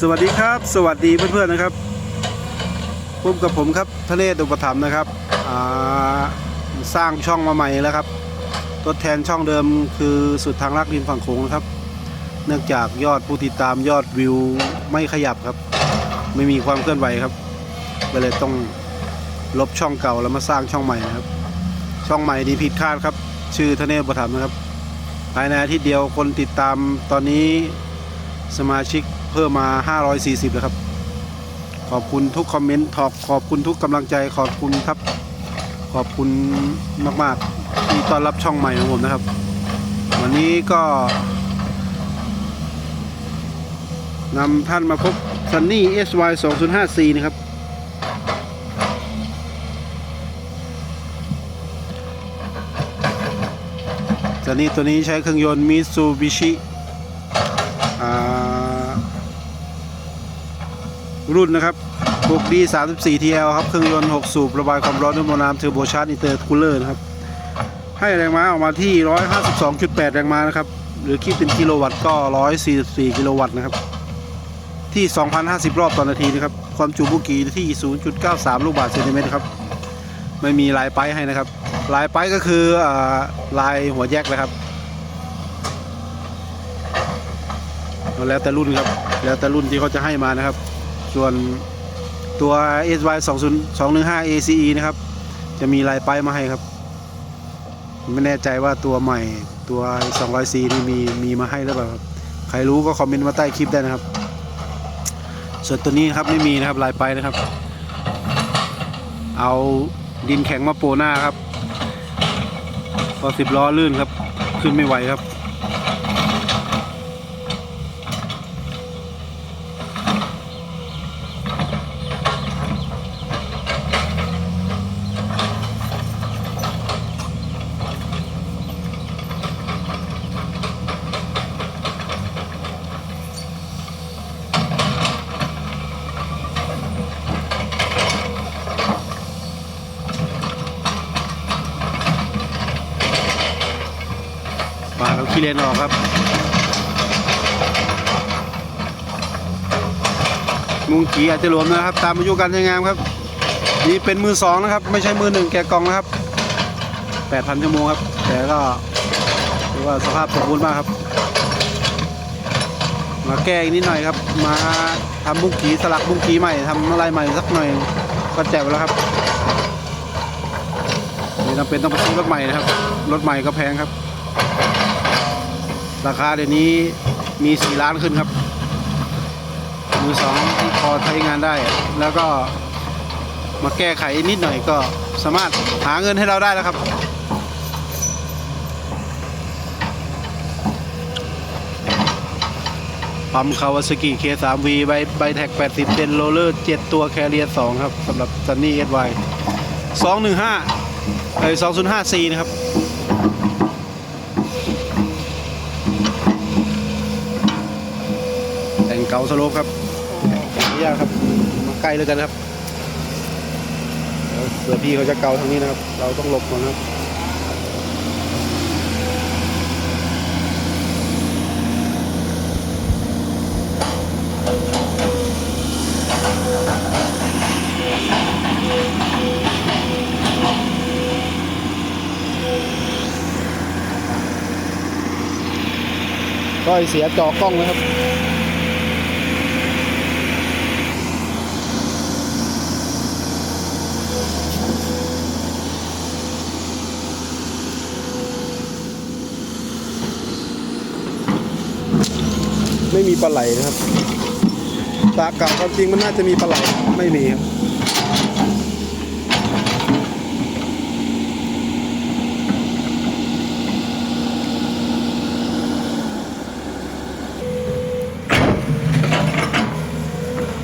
สวัสดีครับ สวัสดีเพื่อนๆนะครับพบกับผมครับทะเลอุปถัมนะครับสร้างช่องมาใหม่แล้วครับทดแทนช่องเดิมคือสุดทางรักริมฝั่งโขงนะครับ เนื่องจากยอดผู้ติดตามยอดวิวไม่ขยับครับ ไม่มีความเคลื่อนไหวครับก็เลยต้องลบช่องเก่าแล้วมาสร้างช่องใหม่นะครับ ช่องใหม่ดีผิดคาดครับ ชื่อทะเลอุปถัมนะครับภายในอาทิตย์เดียวคนติดตามตอนนี้สมาชิก เพิ่มมา 540แล้วครับ ขอบคุณทุกคอมเมนต์ขอบขอบคุณทุกกำลังใจขอบคุณครับ ขอบคุณมากๆที่ต้อนรับช่องใหม่ของผมนะครับ วันนี้ก็นำท่านมาพบ Sunny SY 205C นะครับตัวนี้ตัวนี้ใช้เครื่องยนต์ Mitsubishi รุ่นนะครับ 6D 34 TL ครับ เครื่องยนต์ 6 สูบ ระบายความร้อนด้วยโมน้ำเทอร์โบชาร์จอินเตอร์คูลเลอร์นะครับ ให้แรงม้าออกมาที่ 152.8 แรงม้านะครับ หรือคิดเป็นกิโลวัตต์ก็ 144 กิโลวัตต์นะครับ ที่ 2,050 รอบต่อนาทีนะครับ ความจุบุกีที่ 0.93 ลูกบาศก์เซนติเมตรครับ ไม่มีลายไปให้นะครับ ลายไปก็คืออลายหัวแยกนะครับแล้วแต่รุ่นครับ แล้วแต่รุ่นที่เขาจะให้มานะครับ ส่วนตัว SY 20 215 ACE นะครับ จะมีลายไปมาให้ครับ ไม่แน่ใจว่าตัวใหม่ตัว 200C นี่มีมีมาให้หรือเปล่าครับ ใครรู้ก็คอมเมนต์มาใต้คลิปได้นะครับ ส่วนตัวนี้ครับไม่มีนะครับลายไปนะครับ เอาดินแข็งมาโปะหน้าครับพอสิบล้อลื่นครับ ขึ้นไม่ไหวครับ มาเราขี้เลนออกครับ มุงกีอาจจะหลวมนะครับ ตามอายุการใช้งานครับ นี่เป็นมือสองนะครับ ไม่ใช่มือหนึ่งแกะกล่องนะครับ8,000ชั่วโมงครับ แต่ก็ถือว่าสภาพสมบูรณ์มากครับ มาแก้อีกนิดหน่อยครับ มาทำบุ้งกีสลักบุ้งกีใหม่ทำอะไรใหม่สักหน่อยก็แจ๋วแล้วครับนี่จำเป็นต้องไปซื้อรถใหม่นะครับ รถใหม่ก็แพงครับ ราคาเดี๋ยวนี้มี 4 ล้านขึ้นครับ มือสองที่พอใช้งานได้ แล้วก็มาแก้ไขนิดหน่อยก็สามารถหาเงินให้เราได้แล้วครับ ปั๊มคาวาซากิ K3V ใบใบแท็ก 80เป็นโรลเลอร์ 7 ตัวแคเรีย2ครับสำหรับ Sunny SY 215เอ้ย 205C นะครับ เก่าสโลปครับขออนุญาตครับมาใกล้เลยกันครับเดี๋ยวเผื่อพี่เขาจะเกาทางนี้นะครับ เราต้องหลบก่อนครับก็เสียจอกล้องนะครับ ไม่มีปลาไหลนะครับตากล่าความจริงมันน่าจะมีปลาไหลไม่มีครับ